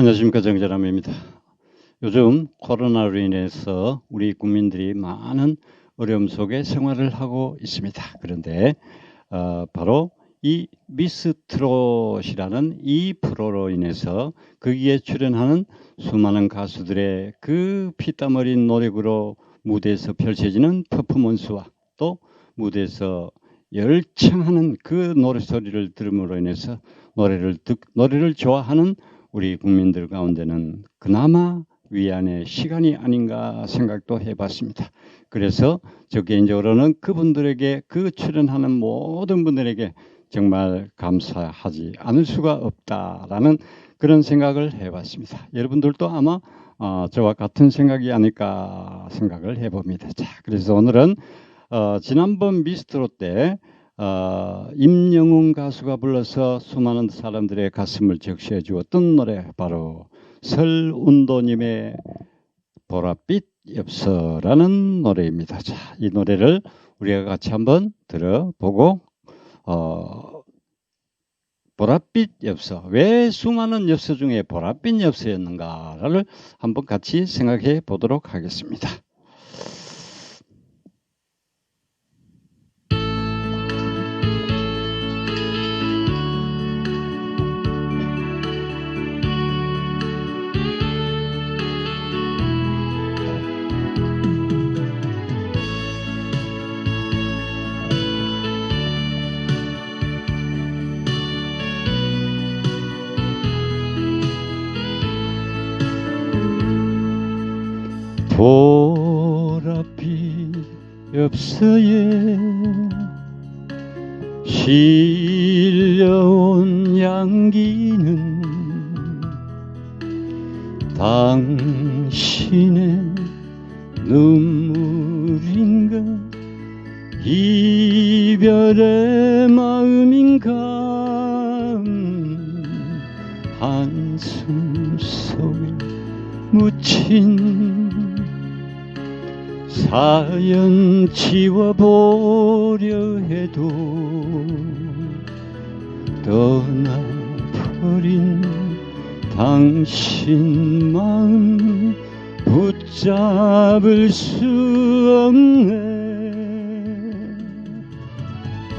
안녕하십니까 정재람입니다. 요즘 코로나로 인해서 우리 국민들이 많은 어려움 속에 생활을 하고 있습니다. 그런데 어, 바로 이 미스트롯이라는 이 프로로 인해서 거기에 출연하는 수많은 가수들의 그 피땀 어린 노력으로 무대에서 펼쳐지는 퍼포먼스와 또 무대에서 열창하는 그 노래 소리를 들음으로 인해서 노래를 듣, 노래를 좋아하는 우리 국민들 가운데는 그나마 위안의 시간이 아닌가 생각도 해봤습니다. 그래서 저 개인적으로는 그분들에게 그 출연하는 모든 분들에게 정말 감사하지 않을 수가 없다라는 그런 생각을 해봤습니다. 여러분들도 아마 어, 저와 같은 생각이 아닐까 생각을 해봅니다. 자, 그래서 오늘은 어, 지난번 미스트로 때 어, 임영웅 가수가 불러서 수많은 사람들의 가슴을 적시해 주었던 노래 바로 설운도님의 보랏빛 엽서라는 노래입니다. 자, 이 노래를 우리가 같이 한번 들어보고 어, 보랏빛 엽서 왜 수많은 엽서 중에 보랏빛 엽서였는가를 한번 같이 생각해 보도록 하겠습니다. 엽서에 실려온 향기는 당신의 눈물인가? 이별의 마음인가? 한숨 속에 묻힌 사연 지워보려 해도 떠나버린 당신 마음 붙잡을 수 없네.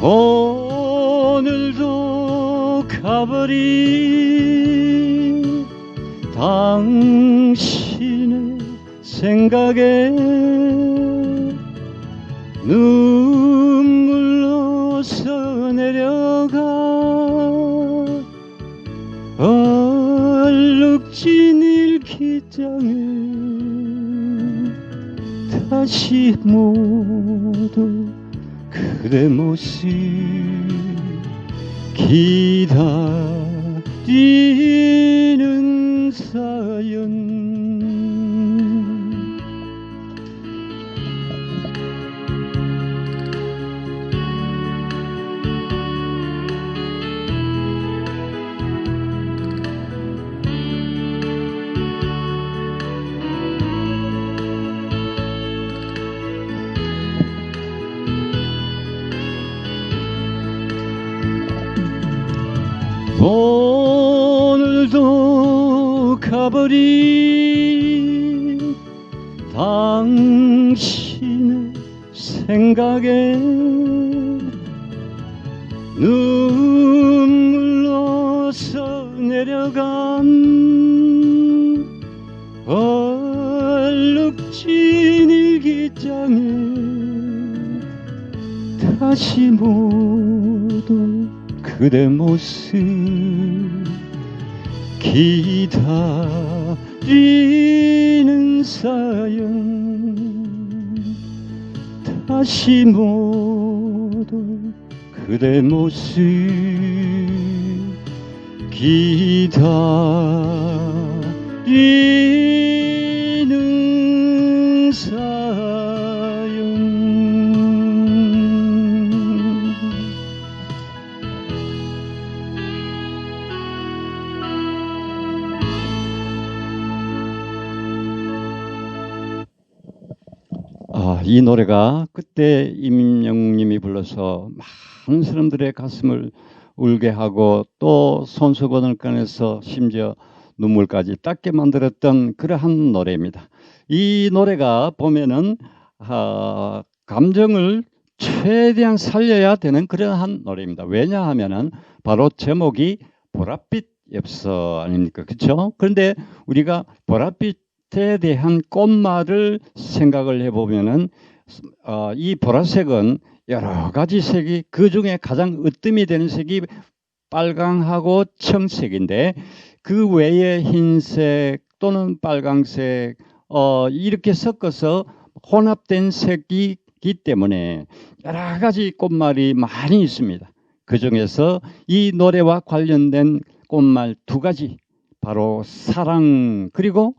오늘도 가버린 당신의 생각에 눈물로 써내려가 얼룩진 일기장에 다시 모두 그대 모습 기다리는 사연 가버린 당신의 생각에 눈물로 써내려간 얼룩진 일기장에 다시 모두 그대 모습 기다리는 사연 다시 모두 그대 모습 기다리는 사연 아, 이 노래가 그때 임영웅님이 불러서 많은 사람들의 가슴을 울게 하고 또 손수건을 꺼내서 심지어 눈물까지 닦게 만들었던 그러한 노래입니다. 이 노래가 보면은 아, 감정을 최대한 살려야 되는 그러한 노래입니다. 왜냐하면은 바로 제목이 보랏빛 엽서 아닙니까? 그렇죠? 그런데 우리가 보랏빛 에 대한 꽃말을 생각을 해보면은 어, 이 보라색은 여러 가지 색이 그 중에 가장 으뜸이 되는 색이 빨강하고 청색인데 그 외에 흰색 또는 빨강색 어, 이렇게 섞어서 혼합된 색이기 때문에 여러 가지 꽃말이 많이 있습니다. 그 중에서 이 노래와 관련된 꽃말 두 가지 바로 사랑 그리고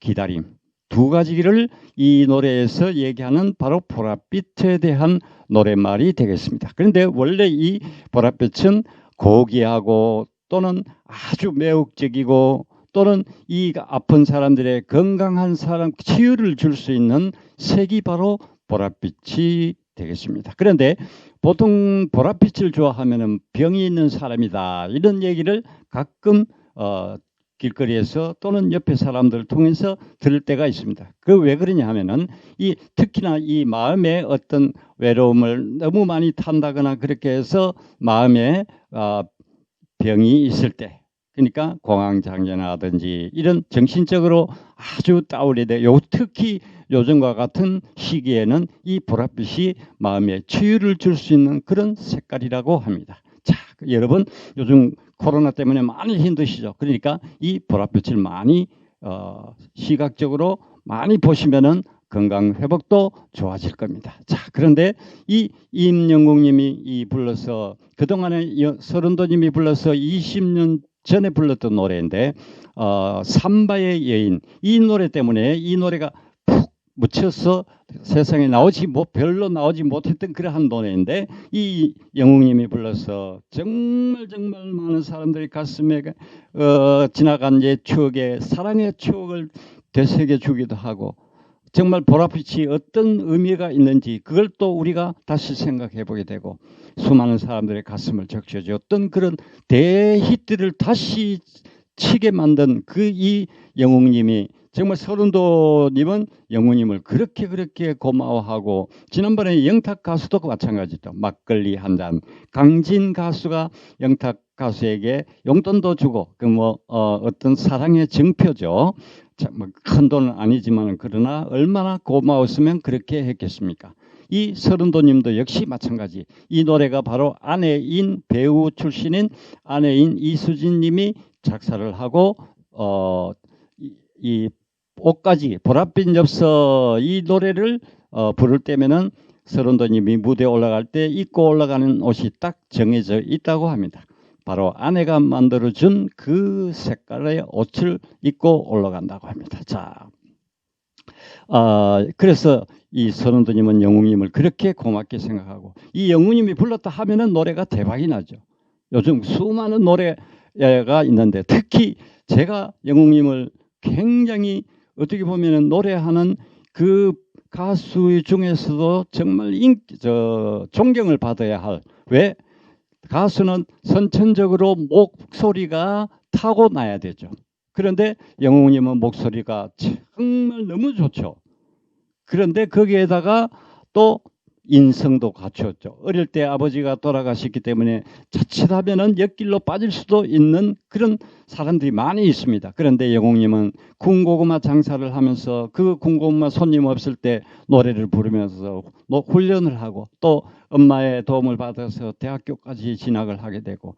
기다림 두 가지를 이 노래에서 얘기하는 바로 보랏빛에 대한 노랫말이 되겠습니다. 그런데 원래 이 보랏빛은 고귀하고 또는 아주 매혹적이고 또는 이 아픈 사람들의 건강한 사람 치유를 줄 수 있는 색이 바로 보랏빛이 되겠습니다. 그런데 보통 보랏빛을 좋아하면 병이 있는 사람이다 이런 얘기를 가끔 어, 길거리에서 또는 옆에 사람들을 통해서 들을 때가 있습니다. 그 왜 그러냐 하면은 이 특히나 이 마음에 어떤 외로움을 너무 많이 탄다거나 그렇게 해서 마음에 어, 병이 있을 때 그러니까 공황장애라든지 이런 정신적으로 아주 다운이 요 특히 요즘과 같은 시기에는 이 보랏빛이 마음에 치유를 줄 수 있는 그런 색깔이라고 합니다. 자, 여러분 요즘 코로나 때문에 많이 힘드시죠. 그러니까 이 보랏빛을 많이 어, 시각적으로 많이 보시면은 건강 회복도 좋아질 겁니다. 자, 그런데 이 임영국님이 이 불러서 그동안에 서른도님이 불러서 20년 전에 불렀던 노래인데 어, 삼바의 여인 이 노래 때문에 이 노래가 푹 묻혀서 세상에 나오지 뭐 별로 나오지 못했던 그러한 노래인데 이 영웅님이 불러서 정말 정말 많은 사람들이 가슴에 어, 지나간 예 추억에 사랑의 추억을 되새겨 주기도 하고 정말 보랏빛이 어떤 의미가 있는지 그걸 또 우리가 다시 생각해 보게 되고 수많은 사람들의 가슴을 적셔줬던 그런 대히트를 다시 치게 만든 그 이 영웅님이 정말 서른도님은 영웅님을 그렇게 그렇게 고마워하고 지난번에 영탁 가수도 마찬가지죠. 막걸리 한 잔. 강진 가수가 영탁 가수에게 용돈도 주고 그 뭐 어, 어떤 사랑의 증표죠. 뭐큰 돈은 아니지만 그러나 얼마나 고마웠으면 그렇게 했겠습니까? 이 서른도님도 역시 마찬가지. 이 노래가 바로 아내인 배우 출신인 아내인 이수진님이 작사를 하고 어, 이, 이 옷까지 보랏빛 엽서 이 노래를 어, 부를 때면은 서른도님이 무대에 올라갈 때 입고 올라가는 옷이 딱 정해져 있다고 합니다. 바로 아내가 만들어준 그 색깔의 옷을 입고 올라간다고 합니다. 자, 아, 그래서 이 선원도님은 영웅님을 그렇게 고맙게 생각하고 이 영웅님이 불렀다 하면은 노래가 대박이 나죠. 요즘 수많은 노래가 있는데 특히 제가 영웅님을 굉장히 어떻게 보면은 노래하는 그 가수 중에서도 정말 인기, 저, 존경을 받아야 할, 왜? 가수는 선천적으로 목소리가 타고나야 되죠. 그런데 영웅님은 목소리가 정말 너무 좋죠. 그런데 거기에다가 또 인성도 갖췄죠. 어릴 때 아버지가 돌아가셨기 때문에 자칫하면은 옆길로 빠질 수도 있는 그런 사람들이 많이 있습니다. 그런데 영웅님은 군고구마 장사를 하면서 그 군고구마 손님 없을 때 노래를 부르면서 훈련을 하고 또 엄마의 도움을 받아서 대학교까지 진학을 하게 되고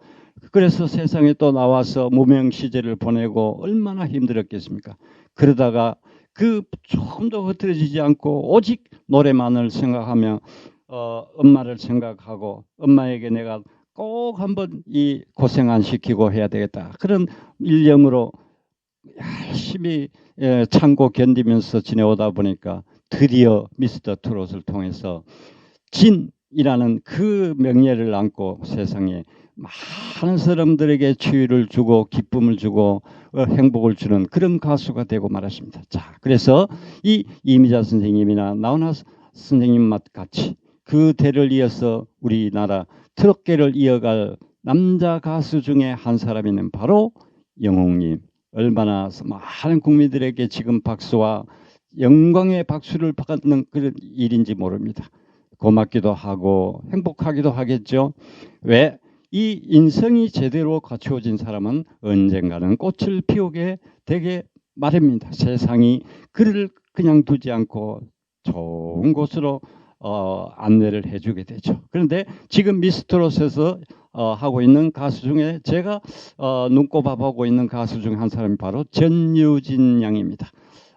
그래서 세상에 또 나와서 무명 시절을 보내고 얼마나 힘들었겠습니까? 그러다가 그 조금도 흐트러지지 않고 오직 노래만을 생각하며 어, 엄마를 생각하고 엄마에게 내가 꼭 한번 이 고생 안 시키고 해야 되겠다. 그런 일념으로 열심히 예, 참고 견디면서 지내오다 보니까 드디어 미스터 트롯을 통해서 진이라는 그 명예를 안고 세상에 많은 사람들에게 치유를 주고 기쁨을 주고 어, 행복을 주는 그런 가수가 되고 말았습니다. 자, 그래서 이 이미자 선생님이나 나훈아 선생님 맛 같이 그 대를 이어서 우리나라 트롯계를 이어갈 남자 가수 중에 한 사람이는 바로 영웅님 얼마나 많은 국민들에게 지금 박수와 영광의 박수를 받는 그런 일인지 모릅니다. 고맙기도 하고 행복하기도 하겠죠. 왜? 이 인성이 제대로 갖추어진 사람은 언젠가는 꽃을 피우게 되게 마련입니다. 세상이 그를 그냥 두지 않고 좋은 곳으로 어, 안내를 해주게 되죠. 그런데 지금 미스트롯에서 어, 하고 있는 가수 중에 제가 어, 눈꼽아보고 있는 가수 중 한 사람이 바로 전유진 양입니다.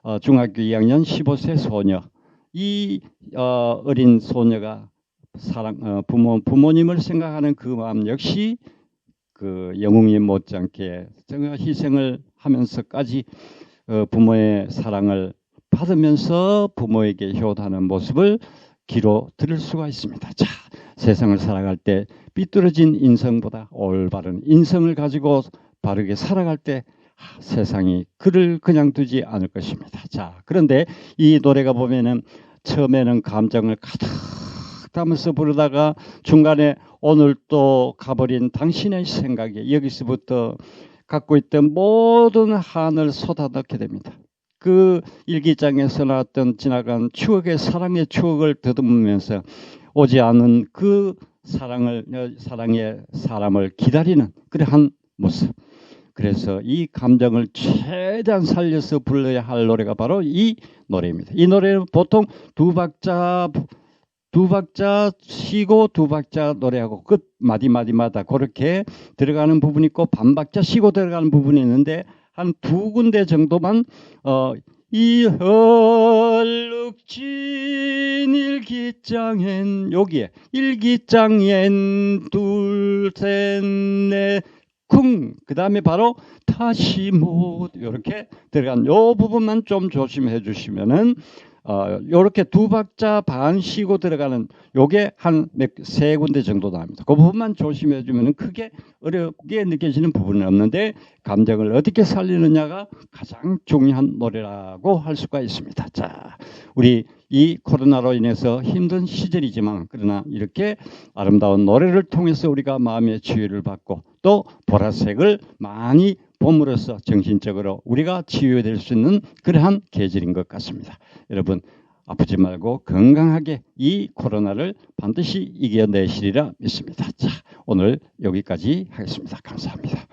어, 중학교 2학년 15세 소녀. 이 어, 어린 소녀가 사랑 어, 부모 부모님을 생각하는 그 마음 역시 그 영웅이 못지않게 희생을 하면서까지 어, 부모의 사랑을 받으면서 부모에게 효도하는 모습을 귀로 들을 수가 있습니다. 자, 세상을 살아갈 때 삐뚤어진 인성보다 올바른 인성을 가지고 바르게 살아갈 때 아, 세상이 그를 그냥 두지 않을 것입니다. 자, 그런데 이 노래가 보면은 처음에는 감정을 가득 담아서 부르다가 중간에 오늘 또 가버린 당신의 생각에 여기서부터 갖고 있던 모든 한을 쏟아넣게 됩니다. 그 일기장에서 나왔던 지나간 추억의 사랑의 추억을 더듬으면서 오지 않은 그 사랑을 사랑의 사람을 기다리는 그러한 모습. 그래서 이 감정을 최대한 살려서 불러야 할 노래가 바로 이 노래입니다. 이 노래는 보통 두 박자 두 박자 쉬고 두 박자 노래하고 끝 마디 마디마다. 그렇게 들어가는 부분이 있고 반 박자 쉬고 들어가는 부분이 있는데 한 두 군데 정도만 어, 이 헐룩진 일기장엔 여기에 일기장엔 둘셋넷 쿵, 그 다음에 바로 다시 못 이렇게 들어간 요 부분만 좀 조심해 주시면은 어, 요렇게 두 박자 반 쉬고 들어가는 요게 한 세 군데 정도 나옵니다. 그 부분만 조심해 주면은 크게 어렵게 느껴지는 부분은 없는데 감정을 어떻게 살리느냐가 가장 중요한 노래라고 할 수가 있습니다. 자, 우리 이 코로나로 인해서 힘든 시절이지만 그러나 이렇게 아름다운 노래를 통해서 우리가 마음의 치유를 받고 또 보라색을 많이 봄으로써 정신적으로 우리가 치유될 수 있는 그러한 계절인 것 같습니다. 여러분 아프지 말고 건강하게 이 코로나를 반드시 이겨내시리라 믿습니다. 자, 오늘 여기까지 하겠습니다. 감사합니다.